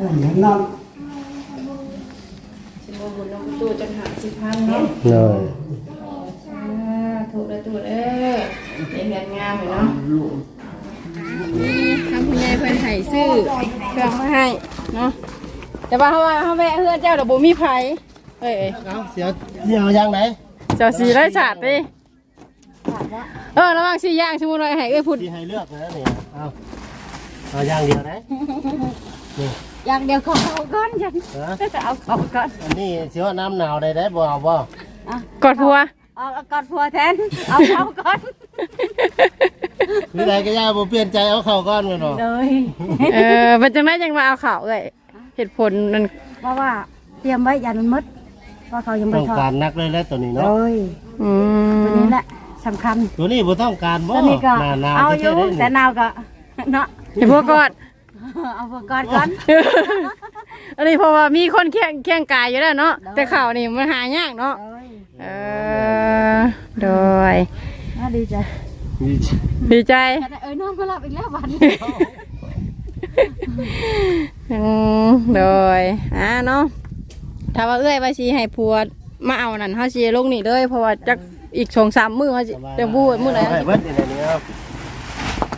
เห็นนั่นสิบ่บุญน้องตู้จังหาสิพันเนาะเลยสาธุเด้อตู้เด้อได้เงินงามเลยเนาะทางคุณยายเพิ่นให้ซื้อเครื่องมาให้เนาะแต่ว่าเฮาว่าเฮาแวะเฮือนเจ้าดอกบ่มีไผเอ้ยเอาเสียวเสียวอย่างไหนเจ้าสีได้ฉาดติเออระวังสิย่างสมมุติว่าให้เอ้ยพูดที่ให้เลือกนะนี่เอาเอาอย่างเดียวนะนี่ อย่างเดียวขอเอาก่อนจังฮะจะเอาเขาก่อนอันนี้เสียวน้ำหนาวได้ได้บ่เอาบ่กดผัวเอาเอากอดผัวแทนเอาเขาก่อนหรือใดก็ย่าบ่เปลี่ยนใจเอาเข้าก้อนกันเนาะเลยเออเป็นจังไดจังมาเอาเขาเอ้ยเหตุผลนั่นเพราะว่าเตรียมไว้ยันมันหมดเพราะเขายังไม่ต้องทอดการนักเลยแล้วตัวนี้เลเนาะยอืตัวมนี้แหละสำคัญตัวนี้บ่ต้องการบ่ตัวนี้ก็หน้าหนาวเอาอเฉยู่ยๆได้แต่นี่นาวก็เนาะ ให้พวกกอด เอาผัวกอดก่อน อันนี้เพราะว่ามีคนเคียงเคียงกายอยู่แล้วเนาะ แต่ข่าวนี่มันหายากเนาะ เลยเออ โดย น่าดีใจมีดีใจ แต่เอ้ยนอนมาหลับอีกแล้ววันนี้อืมโดยอ่าเนาะถ้าว่าเอ้ยว่าสิให้ผัวมาเอานั่นเฮาสิลงนี่เลยเพราะว่าจักอีกสองสามมื้อเฮาสิจะบูดมื้อไหนให้เบิดนี่แหละนี่เอา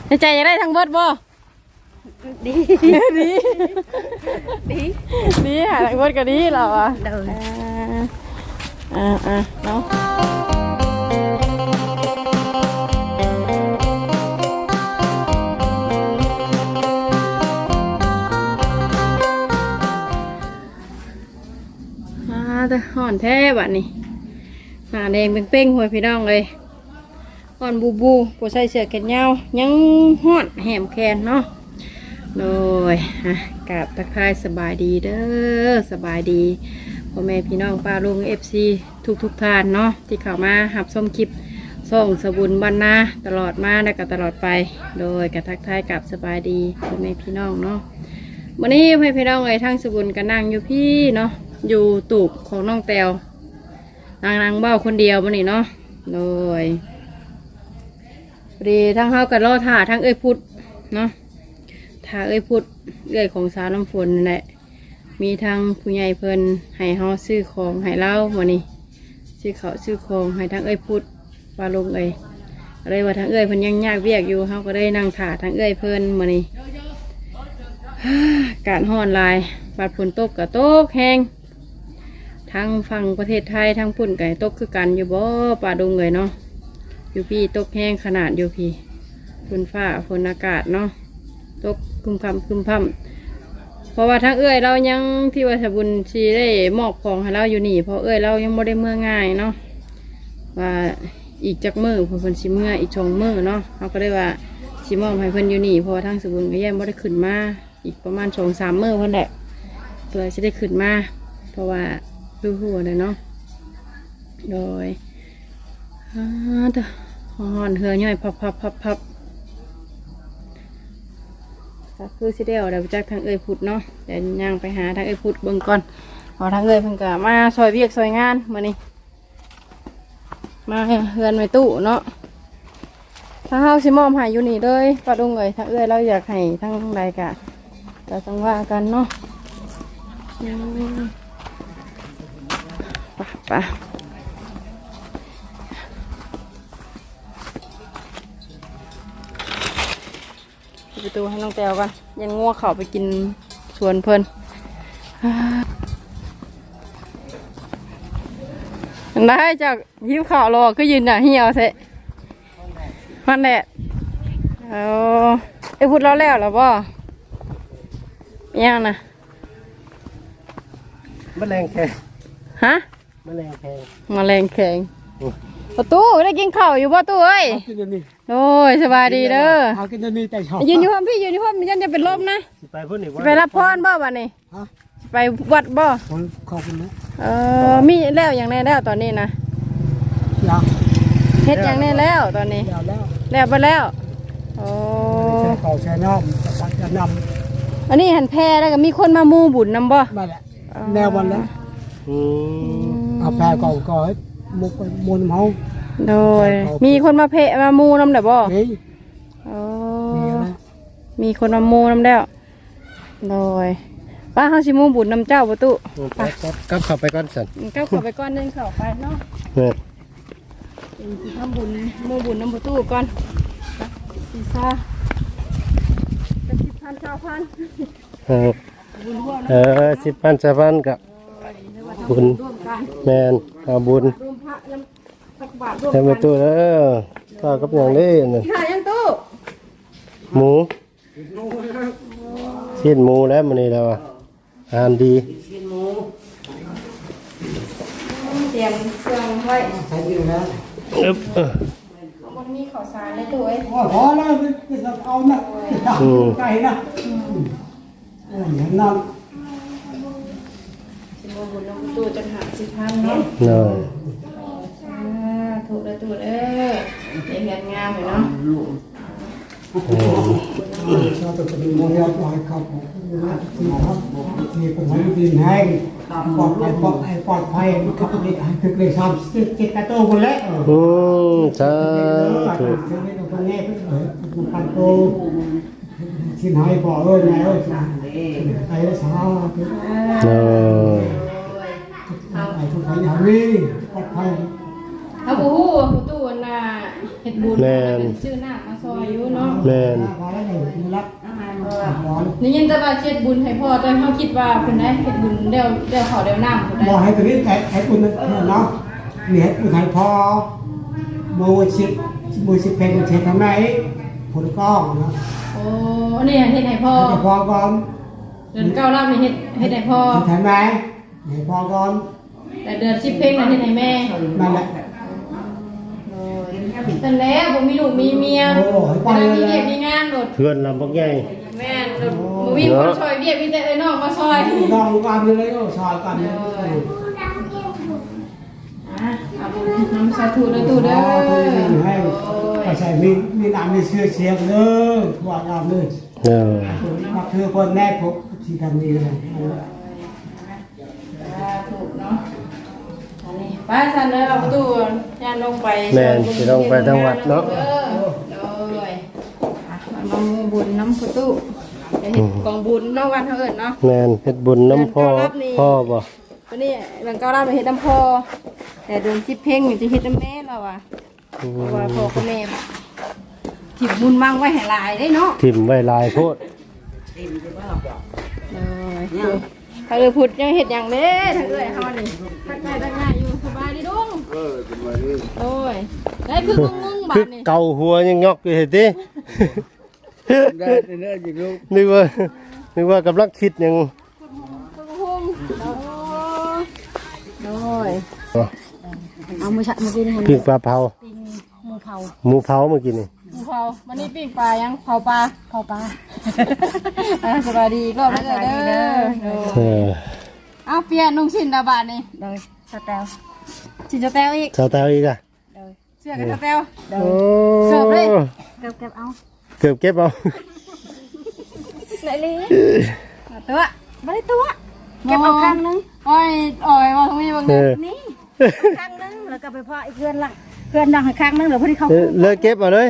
ในใจอยากได้ทั้งเบิดบ่ ดีดีดีดีหาทั้งเบิดก็ดีแล้วอะเลยอ่าอ่าเนาะอ่าแต่ห่อนแท้บัดนี้หน้าแดงเป้งๆหัวพี่น้องเลยห่อนบูบูผู้ใส่เสื้อแขนยาวยังห่อนแหมแขนเนาะ โดยอะกราบทักทายสบายดีเด้อสบายดีพ่อแม่พี่น้องป้าลุงเอฟซีทุกทุกท่านเนาะที่เข้ามาหับส้มคลิปส่งสบุญบรรณาตลอดมาและก็ตลอดไป โดยกระทักทายกับสบายดีพ่อแม่พี่น้องเนาะวันนี้พ่อแม่พี่น้องไอ้ทั้งสบุญก็นั่งอยู่พี่เนาะอยู่ตูบของน้องแตวนางนางเบ้าคนเดียววันนี้เนาะโดยพอดีทั้งเฮากับรอถ่าทั้งเอ้ยพุทธเนาะ ถ่าเอ้ยพุทธเอ้ยของสาวน้ำฝนนั่นแหละ มีทางผู้ใหญ่เพิ่นให้เฮาซื้อของให้เล่าวันนี้ซื้อเขาวซื้อของให้ทางเอ้ยพูดปลาลงเอ้ยอะไรว่าทางเอ้ยเพิ่นยังยากเวียกอยู่เฮาก็ได้นั่งถ่าทางเอ้ยเพิ่นมื้อนี้ การฮ้อนหลายบาดฝนตกก็ตกแห้งทางฝั่งประเทศไทยทางปุ่นไก็ให้ตกคือกันอยู่บ่ป่าดงเลยเนาะอยู่พี่ตกแห้งขนาดอยู่พี่ฝนฟ้าฝนอากาศเนาะ ตกคุมคำคุมพำเพราะว่าทั้งเอ้ยเรายังที่ว่าสบุญชีได้มอบของให้เราอยู่นี่เพราะเอ้ยเรายังไม่ได้เมื่อง่ายเนาะว่าอีกจักมือเพิ่นสิเมื่ออีกชองมือเนาะเขาก็ได้ว่าสิมอบให้เพิ่นอยู่นี่เพราะว่าทั้งสบุญก็ยังไม่ได้ขึ้นมาอีกประมาณสองสามมือเพิ่นแหละเพื่อจะได้ขึ้นมาเพราะว่าดูหัวเลยเนาะโดยอ่าเด้อหอนเหือย่อยพับพับพับพับ ก็คือสิเดียวเดี๋ยวจากทางเอ่ยพุดเนาะเดี๋ยวย่างไปหาทางเอ่ยพุดเบิ่งก่อนพอทางเอ่ยเพิ่งก็มาซอยเวียกซอยงานมานี่มาเฮือนไว้ตู้เนาะถ้าเฮาสิมอมให้อยู่นี่เลยปาดุงเอ่ยทางเอ่ยเราอยากให้ทั้งใดกะก็ต้องว่ากันเนาะอืมไปไปปิ ประตูให้น้องแต้วก่อนยันงัวเขาไปกินสวนเพิ่นได้จากหิวข่าวรอก็ยืนหน่ะเหี่ยวเสะมันแหละเอาไอ้พูดเราแล้วเหรอบ่ยังนะแมลงแข็งฮะแมลงแข็งแมาแรงแข็งโอ้ประตูได้กินข้าวอยู่บ่ตู้เอ้ยกินอันนี้ โอ้ยสบายดีเด้อเอากินอันนี้แต่ชอบยืนอยู่ห้องพี่ยืนอยู่ห้องมันยันจะเป็นลมนะสิไปพุ่นนี่สิไปรับพรบ่วันนี้ฮะสิไปวัดบ่ขอบขอบคุณนะเออมีแล้วอย่างแน่แล้วตอนนี้นะอยากเฮ็ดอย่างแน่แล้วตอนนี้อยากแล้วแล้วไปแล้วโอ้ใช้เขาใช้น้อมจะปัดจะนอันนี้หันแพรแล้วก็มีคนมามูบุญนำบ่ำมาแหละแนววันแล้วอืมเอาแพ้ก่อนก่อนมุกมุนเมา โดย มีคนมาเพะมามูนำได้บ่เฮ้ยโอ้มีอะไรมีคนมามูนำแล้วโดยป้าเฮาสิมูบุญน้ำเจ้าประตูไปครับกลับเข้าไปก่อนสันเก้าเข้าไปก่อนเดินเข้าไปเนาะเนี่ยเป็นสิทำบุญหมูบุญน้ำประตูก่อนสีซาจะสิบพันเก้าพันเออบุญร่วมเออสิบพันสามพันกับบุญร่วมกันแมนเอาบุญร่วมพระน้ำ ตักบาตรร่วมทำไปกันตู้แล้วข้าวกับอย่างนี้น่ะขายยังตู้หมูชิ้นหมูแล้วมันนี่แล้วอะอาหารดีเตรียมเครื่องไว้ใช้ดีแล้วอึ๊บเออมันมีข้าวสารในตู้เอ้ยโอ้พอแล้วไม่ต้องเอานะไก่นะอย่างนั้นสิหมูบุญน้ำประตูจะหาสิบพันเนาะหน่อยอ่าถูกแล้วตู้เด้อเห็นเงินงามเลยเนาะเราจะเป็นโมเดลปล่อยครับที่ครับที่เป็นวันดินแห้งปลอดภัยปลอดภัยปลอดภัยครับนี่คือเลยทำจิตจิตกระโตคนแล้วอืมสาถูธุกตรงนี้เออปันโตชิ้นหายบ่อเอ้ยไงเอ้ยไอ้สาวหน่อยไอ้ทุกคนอย่างนี้ปลอดภัย เอาบูฮู้ประตูน่ะเฮ็ดบุญชื่อหน้ามาซอยอยู่เนาะแมนพอแล้วนี่รักร้อนนี่ยินแต่ว่าเฮ็ดบุญให้พ่อแต่เขาคิดว่าเพิ่นได้เฮ็ดบุญเดี๋ยวเดี๋ยวเขาเดี๋ยวน้ำเพิ่นได้บอกให้ตัวนี้ไอ้ไอ้คุณเนาะเนี่ยคุณไทยพอมือสิบมือสิบเพลงเททำไมผลก้องนะโอ้นี่เฮ็ดให้พ่อจะพอก่อนเดือนเก้ารับนี่เฮ็ดเฮ็ดให้พ่อทำไมให้พอก่อนแต่เดือน10เพลงน่ะเฮ็ดให้แม่นั่นแหละโอ้ ยแต่แล้วบ่มีลูกมีเมียโอ้ยแต่มีเวียกมีงานโดดเพื่อนลำบักใหญ่แม่นโดดบ่มีคนช่วยเวียกมีแต่ไอ้น้องมาช่วยน้องกันเลยก็ชอยกันอะเอาบุญน้ำสาธุเด้อตู้เด้อให้โอ้ยใส่มีมีน้ำมีเสื้อเสียงเลยว่าน้ำเลยเออมาคือคนแรกผมที่ทำนี้เลย อันนี้ไปสันเด้อเอาประตูย่านลงไปแมนสิลงไปทั้งวัดเนาะเออโดยอะมามาบุญน้ำประตูไปเฮ็ดกองบุญเนาะวันเท่าเอิ้นเนาะ แมนเฮ็ดบุญน้ำพ่อพ่อบ่วันนี้หลังเก้ารับเฮ็ดน้ำพ่อแต่เดือนสิบเพ่งนี่จะเฮ็ดน้ำแม่เราอะเพราะว่าพ่อกับแม่ถิบบุญมั่งไว้ให้หลายได้เนาะทิ่มไว้หลายโพด เออ ถ้าเออพุดยังเฮ็ดหยังเด้ทั้งเอ้ยเฮานี่ทักทายทักง่ายอยู่สบายดีดุงเออสบายดีโอ้ยได้คืองงๆบาคือดนี่เกาหัวยังยอกอยู่เห็นดิได้ได้ยิงลูกนึกว่านึกว่ากำลังคิดหยังคืองงโอ้ยเอามือฉะเมื่อกี้นี่มันปิ้งปลาเผาปิงหมูเผาหมูเผาเมื่อกี้นี่หมู เผาวันนี้ปิ้งปลายังเผาปลาเผาปลาอะสบายดีก็ไม่ได้เด้อเออเอาเปลี่ยนนุ่งชิ้นดาบาทนี่โดยสแตลชิ้นจะแต้วอีกชาวเตาอีกอะโดยเสื้อกับจะแต้วโดโอ้ยเสิร์ฟเลย เก็บเก็บเอาเกือบเก็บเอาไหนลีตัวไม่ได้ตัวเก็บเอาข้างนึงอ้อยอ้อยว่าทำไมบางเออนี่ข้างนึงแล้วก็ไปพ่ออีกเพื่อนละเพื่อนดังให้ข้างนึงเดี๋ยวพอดีเขาเออเลิกเก็บเอาเลย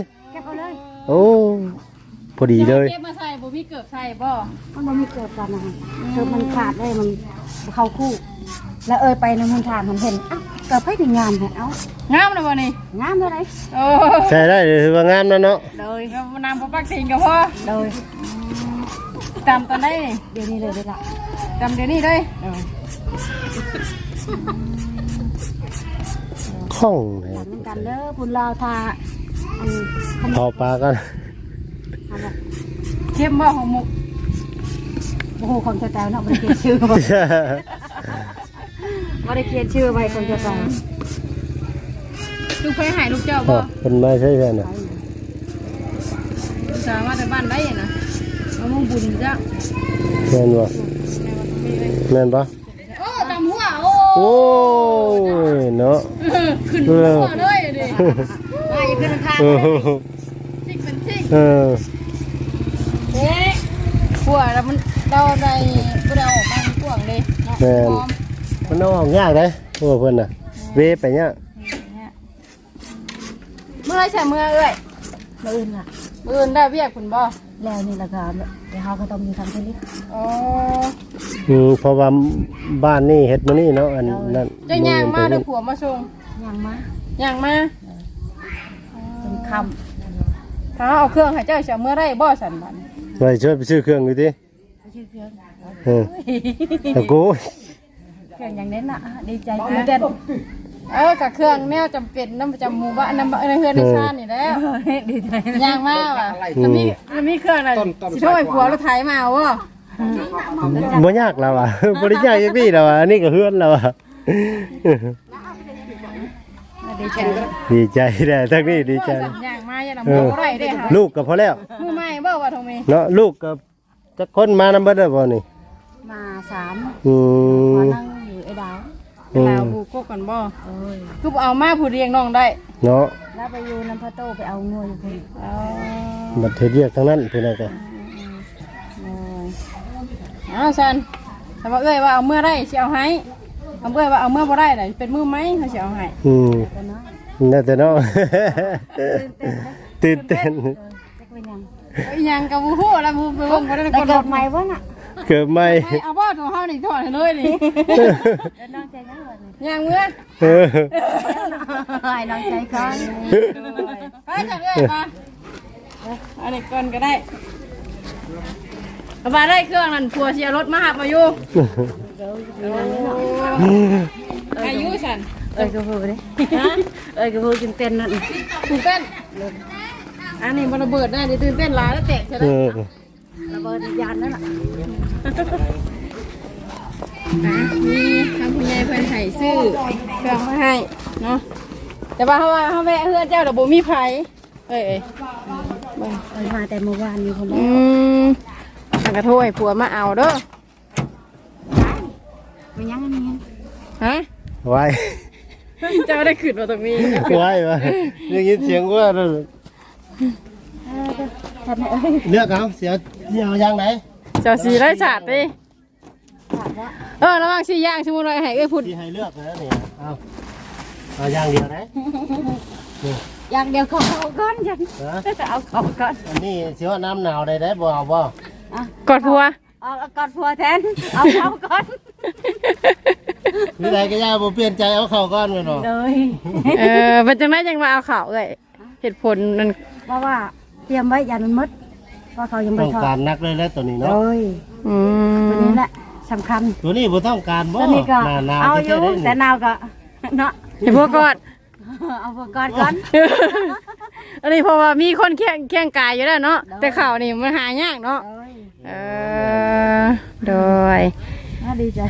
โอ้พอดีเลยเก็บมาใส่บ่มีเกือบใส่บ่มันบ่มีเกิดกันนะฮะเกิดมันขาดได้มันเข้าคู่ แล้วเอ่ยไปในมุนทานมันเห็นอ้าวเกิดไปถึงงามแฮะเอ้างามเลยบ่นี่งามเท่าไหรโอ้ใช่ได้เลยถือว่างามแล้วเนาะโดยยน้ำปลาปักติงกับพ่อโดยตามตอนนี้เดี๋ยวนี้เลยได้ละตามเดี๋ยวนี้เลยโดยคล่องเลยหลังกันเด้อพุ่นลาวทา อันขนมเผาปลากันอันนั้นเข้มบ่ของมุกโอ้โหของเจ้าแต้วเนาะบ่ได้เขียนชื่อไว้บ่ได้เขียนชื่อไว้ของเจ้าแต้วลูกไปหายลูกเจ้าอ๋อบ่เป็นไม้ใช่ไหมน่ะสามารถแต่บ้านได้นะเอามุ่งบุญจ้ะแม่นบ่แม่นปะโอ้ตำหัวโอ้โอ้ยเนาะขึ้นหัวเลยดิ อย่าขึ้นข้างเออชิกเป็นชิกเออเอ๊ะหัวแล้วมันเราได้บ่ได้ออกมาพวงเลยเนาะแม่นพร้อมมันเอาออกยากเลยพวกเพิ่นน่ะ เวไปเนี่ยเมื่อใช่เมื่อเอ้ยมื้ออื่นล่ะมื่อได้เวียกคุณบ่แล้วนี่ล้วก็เดี๋ยวเฮาก็ต้องมีทำเทลิกอ๋ออืมเพราะว่าบ้านนี่เฮ็ดมื้อนี้เนาะอันนั้นจะย่างมาเด้วยผัวมาส่งยังมา ย่างมา เป็นคถ้าเอาเครื่องให้เจ้าเสียเมื่อไรบ่สันบันไปช่วยไปซื้อเครื่องอยู่ติำชื่อเครื่องเออตะโกูเครื่องอย่างนี้น่ะดีใจตื่นเต้นเออกับเครื่องแนวจำเป็นน้ำประจำหมู่บ้านน้ำในเฮือนในชาตินี่แหล้วดีใจย่างมาว่ะแล้วมีแล้วมีเครื่องอะไรสิโทษให้ผัวรถไถมาเอาวะบ่ยากแล้วอะบ่ได้ยากจักพี่แล้วอะอันนี้ก็เฮือนแล้วอะ ดีใจดีใจแด้ทั้งนี้ดีใจย่างมาอย่าเอนำอบ่ได้เด้ค่ะลูกก็พอแล้ว มือใหม่บ่ว่าทงมีเนาะลูกก็จักคนมานำเบิดแล้วบ่นี่มาสามอืมมานั่งอยู่ไอ้ดาวอืมลาวบูกกกันบ่เอ้ยคือบ่เอามาผู้เลี้ยงน้องได้เนาะแล้วไปอยู่น้ำพระโตไปเอางัวอยู่คนเอาบัดเฮ็ดเวียกทั้งนั้นเพิ่นน่ะก็เอาซันถ้าว่าเอ้ยว่าเอาเมื่อได้สิเอาให้ เอาเอ้ยว่าเอาเมื่อบ่ได้น่ะเป็นมือไหมเขาสิเอาให้อืมกันเนาะน่าจะเนาะตื่นเต้นเออจักเป็นยังเอาอีหยังกับบ่ฮู้แล้วบ่ไปเบิ่งบ่ได้ได้กดเกิดใหม่วะน่ะเกิดใหม่ไม่เอาบ่ตัวเฮานี่ถอดให้เลยนี่เดี๋ยวน้องใจยังเลยย่างเมื่อเออให้น้องใจก่อนไปจังเอ้ยมาอันนี้ก่อนก็ได้เอามาได้เครื่องนั่นผัวเสียรถมาหับมาอยู่ อายุฉันเอ้ยก็พูดดิฮะเอ้ยก็พูดจนเต้นนั่นตื่นเต้นอันนี้มันระเบิดได้ดิตื่นเต้นหลายแล้วแตกใช่ไหมเออระเบิดยานนั่นแหละอะมีทางคุณยายเพิ่นให้ซื้อเครื่องมาให้เนาะแต่ว่าเขาว่าเขาแวะเฮือนเจ้าเดี๋ยวบ่มีไผเอ้ยเอ้ยเบิ่งเอ้ยมาแต่เมื่อวานนี้คนอืแรกมทางกระโทยผัวมาเอาเด้อ มันยังอันนี้ฮะไว้เจ้าได้ขึ้นมาตรงนี้ไว้วะได้ยินเสียงว่าเออฉันเอ้ยเลือกเอาเสียเสียเอาอย่างไหนเจ้าสีไร้ฉาดดิถามว่าเออระหว่างสีย่างสมมุติว่าให้เอ้ยพูดที่ให้เลือกนะนี่เอาเอาอย่างเดียวไหนอย่างเดียวเขาเอาก้อนยันฮะเอาเขาก้อนอันนี้สิว่าน้ำหนาวได้ได้บ่เอาบ่อะกอดผัว เอาเอาก้อนพัวแทน เอาเขาก้อนหรือใดก็ย่าบ่เปลี่ยนใจเอาเข้าก่อนแม่นบ่เลยเออเป็นจังไดจังมาเอาข่าวเอ้ยเหตุผลนั่นเพราะว่าเตรียมไว้ยันมันมดเพราะเขายังไม่ต้องทอดการนักเลยแล้วตัวนี้เลเนาะยอืตัวมนี้แหละสำคัญตัวนี้บ่ต้องการบ่ตัวนี้ก็หน้าหนาวเอาอยู่แท้ๆแต่นี่นาวก็เนาะเห็นพวกกอดเอาพวกก้อนก้อน อันนี้เพราะว่ามีคนแข่งแข่งกายอยู่แล้วเนาะแต่ข่าวนี่มันหายากเนาะเอ้ยเออ โดย น่าดีใจ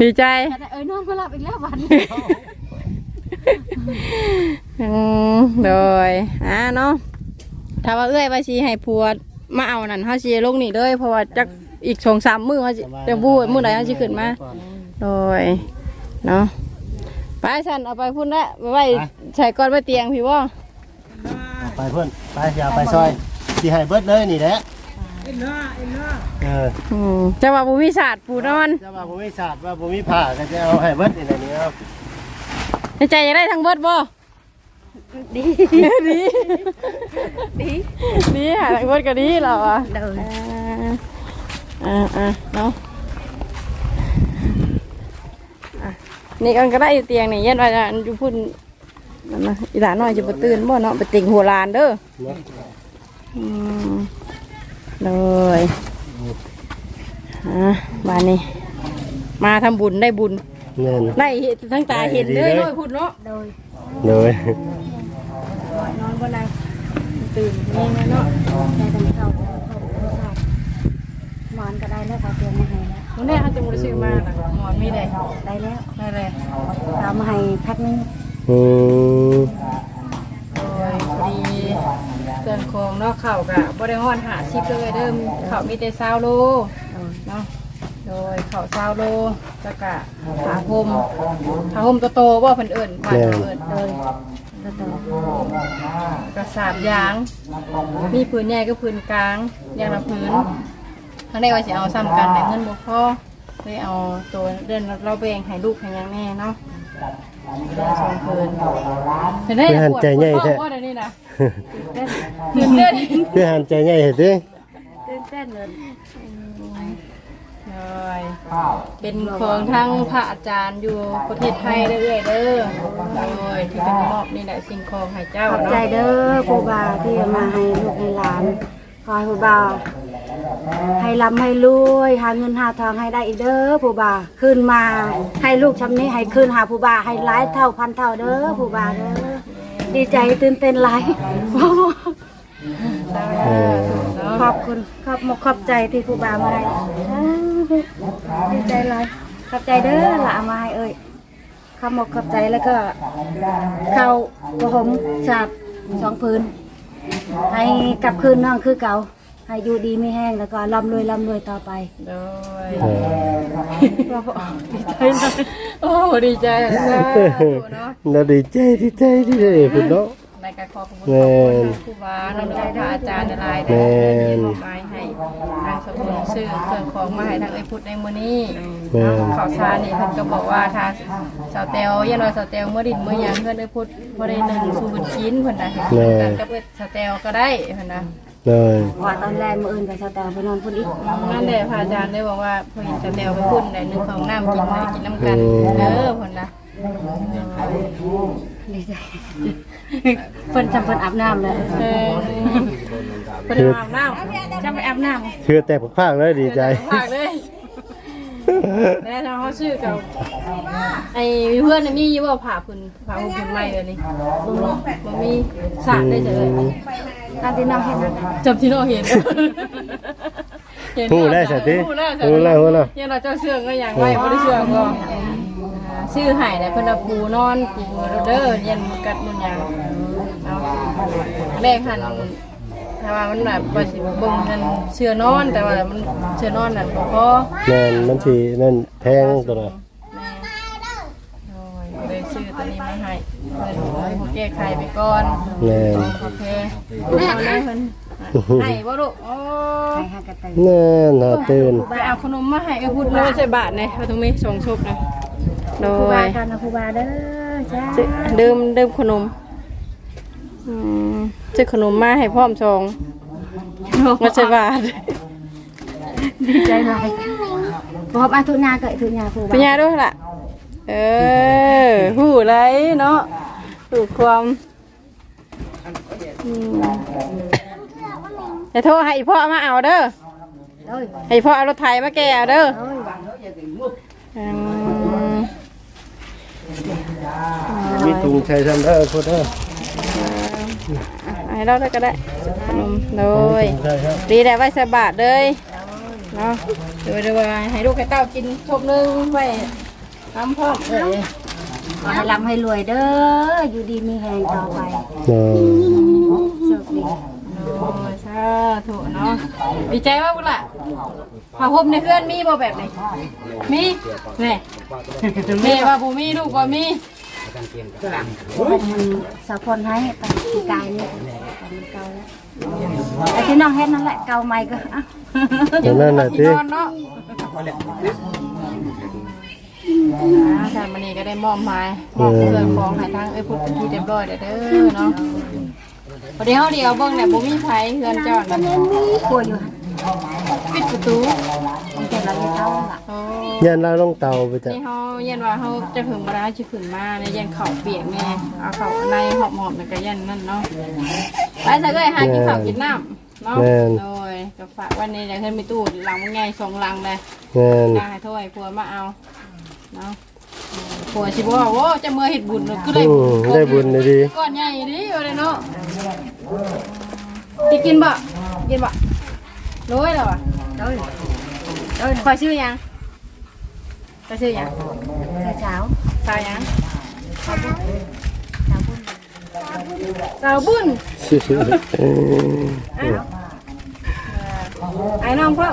ดีใจ แต่เอ้ยนอนมาหลับอีกแล้ววันอืมโดยอ่าเนาะถ้าว่าเอ้ยว่าสิให้ผัวมาเอานั่นเฮาสิลงนี่เลยเพราะว่าจักอีก2 3มื้อเฮาสิจะบู้มื้อใดเฮาสิขึ้นมาโดยเนาะไปฉันเอาไปพุ่นละไปไว้ใส่ก้อนไว้เตียงพี่ว่าไปเพิ่นไปอย่าไปซอยสิให้เบิดเลยนี่แหละ เอออืมจะว่าบุมีศาสตร์ปูนอนจะว่าบ่มีศาสตร์ว่าบ่มีผ้าก็จะเอาให้เบิดนี่แหละนี่เอาในใจอยากได้ทั้งเบิดบ่ดีดีดีดีหาทั้งเบิดก็ดีเหรอวะเดินอ่าอ่าเนาะอะนี่กันก็ได้อยู่เตียงนี่เย็นว่าจะอยู่พุ่นนั่นนะอีหลานน้อยจะไปตื่นบ่เนาะไปติ่งหัวลานเด้อ เนาะ อืม เลยอะบานนี้ มาทำบุญได้บุญแม่นได้เห็นทั้งตาเห็นเลยได้ดีเลยเนาะพูดเนาะโดยเลยนอนบนไหนตื่นนี่นะเนาะได้กันเข้าเข้าเข้าชาติหมอนก็ได้แล้วก็เตรียมมาให้แล้ววันนี้เขาจะมาซื้อมาน่ะหมอนมีได้ได้แล้วได้เลยเอามาให้แพ็คนึงอืมโดยพอดีเค รื่องโครงเนาะเข่ากะบริหารหาชิปเลยเดิมเข่ามีแต่ซาวโลเนาะโดยเข่าซาวโลแล้วก็ผาห่มผาห่มโตๆว่าเพิ่นเอิ้นบ้านเพิ่นเอิ้นโดยก็ต่อกระสาบยาง มีพื้นใหญ่ก็พื้นกลางอย่างละพื้นทั้งได้ว่าจะเอาซ้ำกันแต่เงินบ่พอเลยเอาตัวเดินเราแบ่งให้ลูกให้ยังแน่เนาะ เห็นได้ปวดปวดท้องว่าเดี๋ยวนี้นะตื่นเต้นคือหันใจใหญ่เฮ็ดดิตื่นเต้นเลยเลยเป็นของทั้งพระอาจารย์อยู่ประเทศไทยเรื่อยๆเด้อโอ้ยที่เป็นมอบนี่แหละสิ่งของให้เจ้าขอบใจเนาะเด้อครูบาที่เอามาให้ลูกให้หลานขอให้ครูบา ให้ร่ำให้รวย หาเงินหาทองให้ได้อีกเด้อผู้บาขึ้นมาให้ลูกชำนี้ให้ขึ้นหาผู้บาให้หลายเท่าพันเท่าเด้อผู้บาเด้อดีใจตื่นเต้นหลายเออขอบคุณขอบมกขอบใจที่ผู้บามาให้ดีใจหลายขอบใจเด้อละเอามาให้เอ้ยขอบมกขอบใจแล้วก็เข้ากระหมฉาบสองพื้นให้กลับคืนน้องคือเก่า ให้อยู่ดีไม่แห้งแล้วก็ร่ำรวยร่ำรวยต่อไป โดยเออโอ้ดีใจนะเนาะแล้วดีใจดีใจที่ได้เพิ่นเนาะ ในการขอขอบคุณแม่นครูบาน้องพระอาจารย์อะไรแม่ได้นมอบหมายให้ทางสมุนซื้อเครื่องของมาให้ทางเอ้ยพุทธในมื้อนี้แม่นข่าวสารนี่เพิ่นก็บอกว่าทางสาวเตลยันว่าสาวเตลเมื่อดินเมื่อหยังเพิ่นได้พูดบ่ได้หนึ่งสู่บุญกินเพิ่นน่ะกันกับเอ้ยสาวเตลก็ได้เพิ่นน่ะ เลยว่าตอนแรกมืออื่นกับชาวแตงไปนอนพุ่นอีกนั่นแหละพระอาจารย์ได้บอกว่าเพิ่นเห็นสาวเตลไปพุ่นได้หนึ่งของน้ำกินได้กินน้ำกันเด้อเพิ่นน่ะดีใจเพิ่นจำเพิ่นอาบน้ำเลยเออเพิ่นอาบน้ำจะไปอาบน้ำคือแต่ภาคเลยดีใจฝากเลยแล้วทางเขาชื่อกับไอ้เพื่อนน่ะมีอยู่ว่าผ่าพื้นผ่าพื้นใหม่เลยนี่บ่มีสาดได้เลย การที่น้องเห็นนั้นจำที่น้องเห็นฮู้ได้สัตว์ติฮู้แล้วฮู้แล้วฮู้แล้วเนี่ยเราเจ้าเชื่องก็อย่างไรไม่ได้เชื่องก็ชื่อไห่เนี่ยเพิ่นเอาปูนอนปูเด้อเย็นกัดมุนยางเอาแรกหันถ้าว่ามันแบบว่าสิเบิ่งนั่นเชื่อนอนแต่ว่ามันเชื่อนอนนั่นบ่พอแม่นมันสินั่นแพงตัวน่ะ แม่โอ้ยเลยชื่อตัวนี้มาให้เพิ่นให้ แก้ไขไปก่อนแม่นโอเคเอาเลยเพิ่นให้บ่ลูกโอ้ให้หากระตือแน่น่าตื่นไปเอาขนมมาให้ไอ้พูดมาใส่บาทเลยเอาตรงนี้สองชุบนะโดครูบาย กันนะครูบาเด้อจ้าเดิมเดิมขนมอืมซื้อขนมมาให้พร้อมสองมาใส่บาทดีใจหลายบอกอาทุนยาเกิดทุนยาครูบาเป็นไงด้วยล่ะ เออหูไรเนาะหูความอืมจะโทรให้อีพ่อมาเอาเด้อเอ้ยให้พ่อเอารถไถมาแกเอาเด้อเอ้ยอืมมีถุงใช้ซ้ำเด้อพุ่นเด้อให้เราได้ก็ได้ขนมโดยใช่ครับดีแต่ไว้ใส่บาทเลยเนาะโดยโดยให้ลูกให้เต้ากินชบหนึงไว้ ทำพร้อเออขอให้ร่ำให้รวยเด้อ อยู่ดีมีแหงต่อไปเออโชคดีโอ้ยสาธุเนาะดีใจว่าบุญล่ะผ้าห่มในเพื่อนมีบ่แบบไหนมีแม่แม่ว่าบ่มีลูกบ่มีสาวพรให้ไปที่กายนี่เก่าแล้วไอ้ที่น้องเฮ็ดนั่นแหละเก่าใหม่ก็อะแต่นั่นน่ะที่ นอนเนาะ อ่าท่านมันนี่ก็ได้มอบหมายมอบเครื่องของให้ทางไอ้พุทธที่เรียบร้อยแล้วเด้อเนาะพอดีเฮาเดียวเบิ่งเนี่ยบ่มีไผเฮือนเจ้านั่นกลัวอยู่ปิดประตูมันเป็นเราไม่เท่าล่ะโอ้ยันเราลงเตาไปจ้ะนี่เขาเย็นว่าเขาจะถึงมาได้ชิขึ้นมาในเย็นเข่าเปียกแม่เอาเข่าในหอบหอบในกระยันนั่นเนาะไปใส่เลยหากินข้าวกินน้ำเนาะโดยกับฝากวันนี้อยากให้มีตู้หลังมันไงสองหลังเลยแม่นได้ให้ถ้วยผัวมาเอา เนาะผัวชิบอกว่าโอ้จะเมื่อเห็ดบุญก็ได้อืมได้บุญเลยดีก้อนใหญ่ดิเอาเลยเนาะจะกินบ่กินบ่รู้เหรอวะโอ้ยเอ้ยคอยชื่อยังคอยชื่อยังเช้าสาวยังสาวบุญเออไอ้น้องพ่อ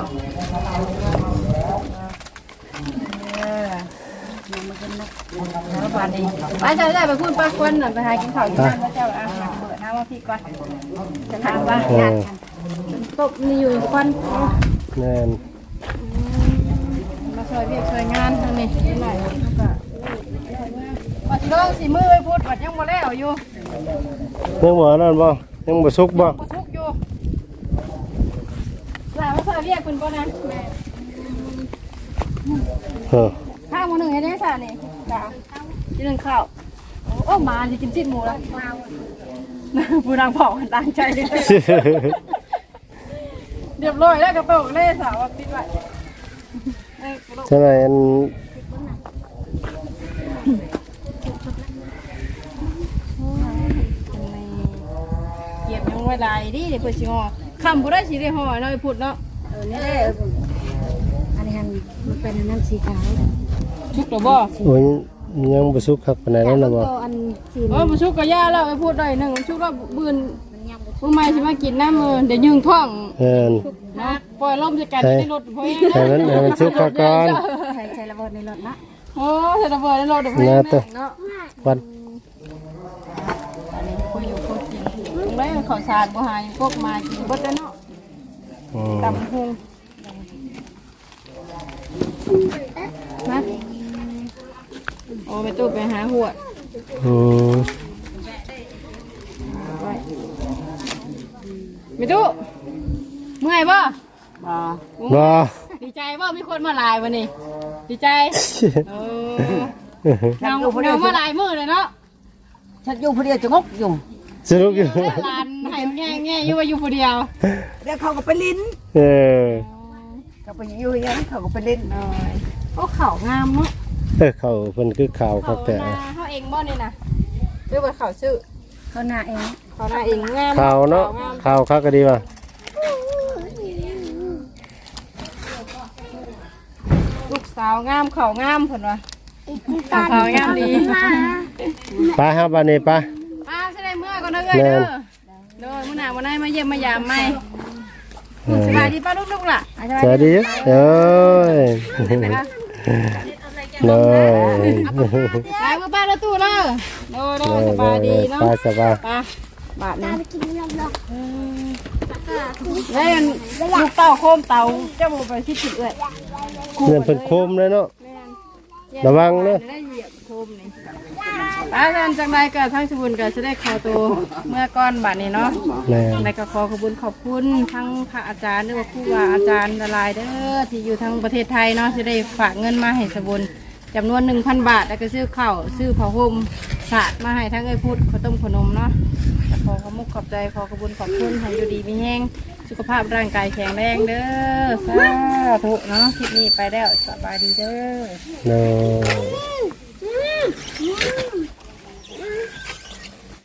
แล้วบาดนี้ไปเจ้าได้ไปพูดป้าคนหน่อยไปหากินข้าวกินน้ำแล้วเจ้าอะเปิดน้ำมาพี่ก่อนจะถามว่าเออตบนี่อยู่ควันแม่นมาช่วยเวียกช่วยงานทางนี้นิดหน่อยก็ปัดเลิกสีมือไปพูดปัดยังบ่แล้วอยู่ยังบ่นั่นบ่ยังบ่สุกบ่ก็ทุกอยู่หลานมาช่วยเวียกคุณป่ะนะแม่ออ ข้าวหมูหนึ่งให้ได้สานี่จ้ากินหนึ่งข้าวโอ้มาจะกินจิ้นหมูแล้วผู้นางเผากันตั้งใจเลยเรียบร้อยแล้วกระเป๋าเล่สาวว่าปิดไว้เอ้ยกระโดดจังไดอันเหยียบยังไว้ลายดิเดี๋ยวเพื่อชิงอคำผู้ได้สีได้ห่อเนาะไอ้พุดเนาะเออนี่แหละอันนี้มันมันเป็นน้ำสีขาว ชุกหรือบ่โอ้ยยังบ่สุกครับปานใดนั่นน่ะบ่ตัวอันสีเออบ่ชุกก็ย่าแล้วไอ้พุดได้หนึ่งชุกแล้วบืนมึงไม่ใช่มากินน้ำมือเดี๋ยวยืงท้องเอิ้นนะปล่อยลมจะกันในรถเพราะให้มันให้มันสุกก่อนใช้ใช้ระเบิดในรถนะโอ้เธอระเบิดในรถเดี๋ยวเพราะนะตัวเนาะวันอันนี้คุยอยู่คุยกินตรงนี้ข้าวสารบ่หายพวกมากินบดแล้วเนาะอืมตำพุงนะโอ้ไปตู้ไปหาหัวอืมไปตู้เมื่อยป่ะบ่ ดีใจป่ะมีคนมาหลายวันนี้ดีใจเออเงาเงามาหลายมือเลยเนาะฉันอยู่ผู้เดียวจะงกอยู่สนุกอยู่หลานให้แง่แง่อยู่ว่าอยู่คนเดียวเดี๋ยวเขาก็ไปลิ้น เออเขาไปอยู่อย่างนั้นเขาก็ไปลิ้นเลยโอ้เขางามเนาะ เออเขาเพิ่นคือข่าวคเขารับแต่นาเขาเองบ่นี่นะเรียกว่าเขาชื่อเขาหน้าเองเขานาเองงามข่าวเนาะข่าวคักก็ดีว่ะลูกสาวงามเขางามเพิ่นว่าเขางามดีไปครับบัดนี้ไปอ้าวสิได้เมื่อก่อนเด้อเอ้ยเด้อเด้อมื้อหน้าวันไหนมาเยี่ยมมายามใหม่เออสบายดีป้าลูกๆล่ะ สวัสดีเอ้ย เลยไปมาป้าแล้วตู้เด้อเด้อเด้อสบายดีเนาะไปสบายไปบาทนี้แล้วอันลูกเต่าโคมเต่าเจ้าบ่ไปที่จิตเอ้ยเงินเพิ่นโคมเลยเนาะระวังเด้อจะได้เหยียบโคมนี่ป้ากันจังไรก็ทั้งสบุญก็จะได้เข่าวตัวเมื่อก้อนบาทนี้เนาะแม่ในก็ขอขอบคุญขอบคุณทั้งพระอาจารย์ด้วยว่าครูว่าอาจารย์ละลายเด้อที่อยู่ทั้งประเทศไทยเนาะจะได้ฝากเงินมาให้สบุญ จำนวนหนึ่งพันบาท แล้วก็ซื้อข้าวซื้อผ้าห่มสาดมาให้ทั้งไอ้พุทธข้าวต้มขนมเนาะขอขอมุกขอบใจขอขอบุญขอบคุณให้อยู่ดีมีแห้งสุขภาพร่างกายแข็งแรงเด้อสาธุเนาะคลิปนี้ไปแล้วสบายดีเด้อ เนาะ